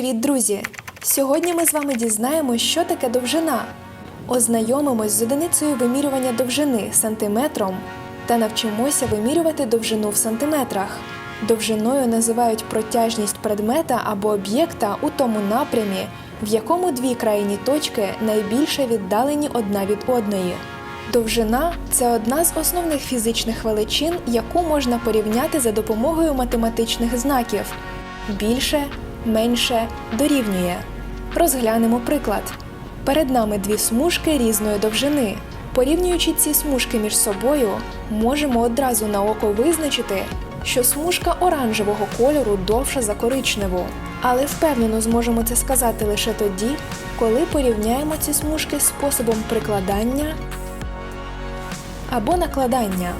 Привіт, друзі! Сьогодні ми з вами дізнаємось, що таке довжина. Ознайомимось з одиницею вимірювання довжини сантиметром та навчимося вимірювати довжину в сантиметрах. Довжиною називають протяжність предмета або об'єкта у тому напрямі, в якому дві крайні точки найбільше віддалені одна від одної. Довжина це одна з основних фізичних величин, яку можна порівняти за допомогою математичних знаків. Більше, менше дорівнює. Розглянемо приклад. Перед нами дві смужки різної довжини. Порівнюючи ці смужки між собою, можемо одразу на око визначити, що смужка оранжевого кольору довша за коричневу. Але впевнено зможемо це сказати лише тоді, коли порівняємо ці смужки способом прикладання або накладання.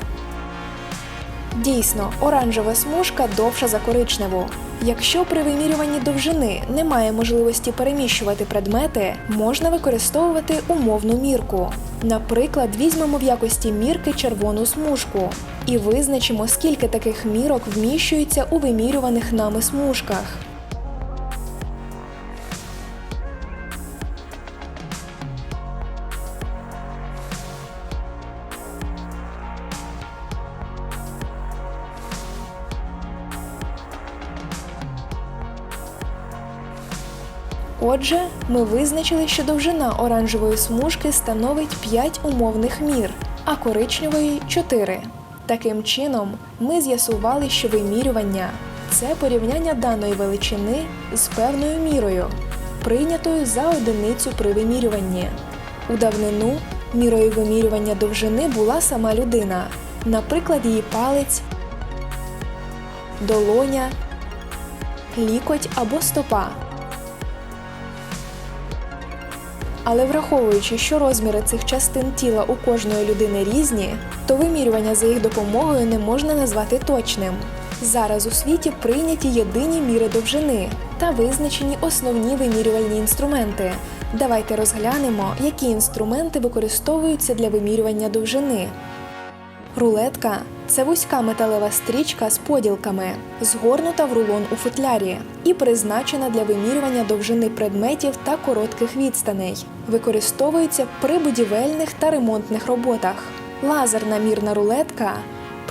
Дійсно, оранжева смужка довша за коричневу. Якщо при вимірюванні довжини немає можливості переміщувати предмети, можна використовувати умовну мірку. Наприклад, візьмемо в якості мірки червону смужку і визначимо, скільки таких мірок вміщується у вимірюваних нами смужках. Отже, ми визначили, що довжина оранжевої смужки становить 5 умовних мір, а коричневої 4. Таким чином, ми з'ясували, що вимірювання це порівняння даної величини з певною мірою, прийнятою за одиницю при вимірюванні. У давнину мірою вимірювання довжини була сама людина, наприклад, її палець, долоня, лікоть або стопа. Але враховуючи, що розміри цих частин тіла у кожної людини різні, то вимірювання за їх допомогою не можна назвати точним. Зараз у світі прийняті єдині міри довжини та визначені основні вимірювальні інструменти. Давайте розглянемо, які інструменти використовуються для вимірювання довжини. Рулетка це вузька металева стрічка з поділками, згорнута в рулон у футлярі і призначена для вимірювання довжини предметів та коротких відстаней. Використовується при будівельних та ремонтних роботах. Лазерна мірна рулетка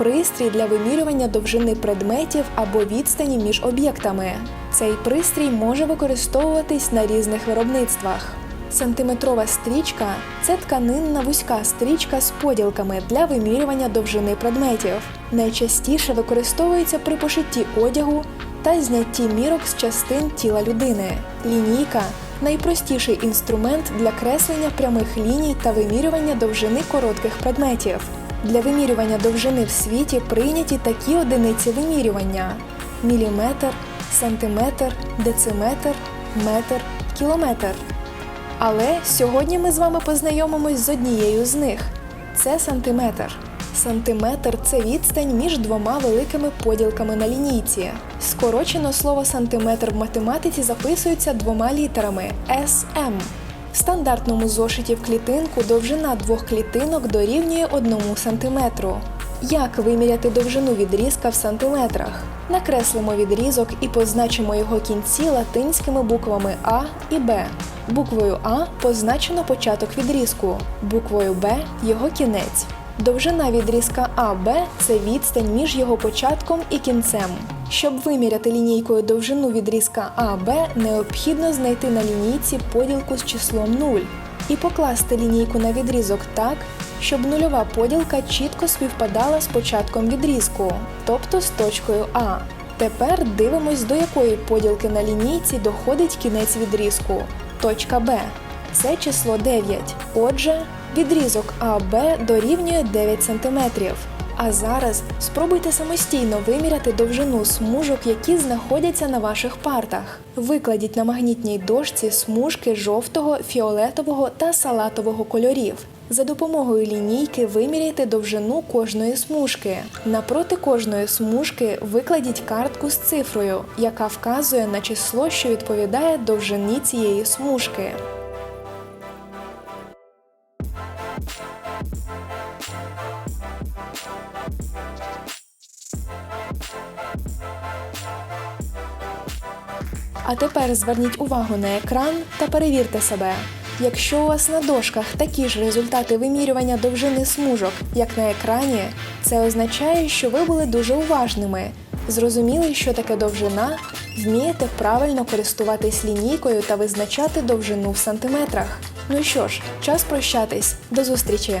пристрій для вимірювання довжини предметів або відстані між об'єктами. Цей пристрій може використовуватись на різних виробництвах. Сантиметрова стрічка це тканинна вузька стрічка з поділками для вимірювання довжини предметів. Найчастіше використовується при пошитті одягу та знятті мірок з частин тіла людини. Лінійка найпростіший інструмент для креслення прямих ліній та вимірювання довжини коротких предметів. Для вимірювання довжини в світі прийняті такі одиниці вимірювання: міліметр, сантиметр, дециметр, метр, кілометр. Але сьогодні ми з вами познайомимось з однією з них. Це сантиметр. Сантиметр це відстань між двома великими поділками на лінійці. Скорочено слово сантиметр в математиці записується двома літерами SM. В стандартному зошиті в клітинку довжина двох клітинок дорівнює 1 сантиметру. Як виміряти довжину відрізка в сантиметрах? Накреслимо відрізок і позначимо його кінці латинськими буквами А і Б. Буквою А позначено початок відрізку, буквою Б його кінець. Довжина відрізка АБ це відстань між його початком і кінцем. Щоб виміряти лінійкою довжину відрізка АБ, необхідно знайти на лінійці поділку з числом 0 і покласти лінійку на відрізок так, щоб нульова поділка чітко співпадала з початком відрізку, тобто з точкою А. Тепер дивимось, до якої поділки на лінійці доходить кінець відрізку. Точка Б. Це число 9. Отже, відрізок АБ дорівнює 9 см. А зараз спробуйте самостійно виміряти довжину смужок, які знаходяться на ваших партах. Викладіть на магнітній дошці смужки жовтого, фіолетового та салатового кольорів. За допомогою лінійки виміряйте довжину кожної смужки. Напроти кожної смужки викладіть картку з цифрою, яка вказує на число, що відповідає довжині цієї смужки. А тепер зверніть увагу на екран та перевірте себе. Якщо у вас на дошках такі ж результати вимірювання довжини смужок, як на екрані, це означає, що ви були дуже уважними, зрозуміли, що таке довжина, вмієте правильно користуватись лінійкою та визначати довжину в сантиметрах. Ну що ж, час прощатись. До зустрічі!